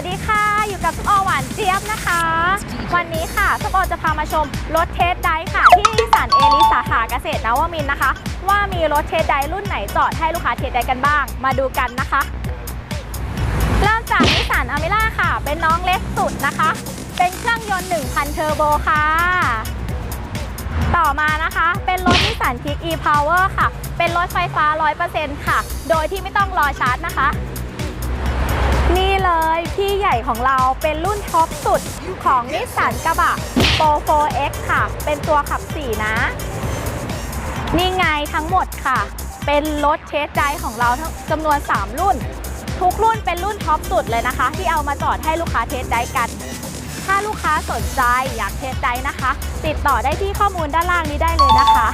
วัสดีค่ะ อยู่กับส้มโอหวานเจี๊ยบนะคะ วันนี้ค่ะส้มโอจะพามาชมรถเทสไดค่ะ ที่สันเอลิสาขาเกษตรนวมินนะคะ ว่ามีรถเทสไดรุ่นไหนจอดให้ลูกค้าเทสไดกันบ้าง มาดูกันนะคะ เริ่มจากนิสสันอเมร่าค่ะ เป็นน้องเล็กสุดนะคะ เป็นเครื่องยนต์ 1,000 เทอร์โบค่ะ ต่อมานะคะ เป็นรถนิสสันคิก e-power ค่ะ เป็นรถไฟฟ้า 100%ค่ะ โดยที่ไม่ต้องรอชาร์จนะคะ ของเราเป็นรุ่นท็อปสุดของนิสสันกระบะ Pro 4X ค่ะ เป็นตัวขับ4นะ นี่ไงทั้งหมดค่ะ เป็นรถเทสไดของเราทั้งจำนวน 3 รุ่น ทุกรุ่นเป็นรุ่นท็อปสุดเลยนะคะ ที่เอามาจอดให้ลูกค้าเทสไดกัน ถ้าลูกค้าสนใจอยากเทสไดนะคะ ติดต่อได้ที่ข้อมูลด้านล่างนี้ได้เลยนะคะ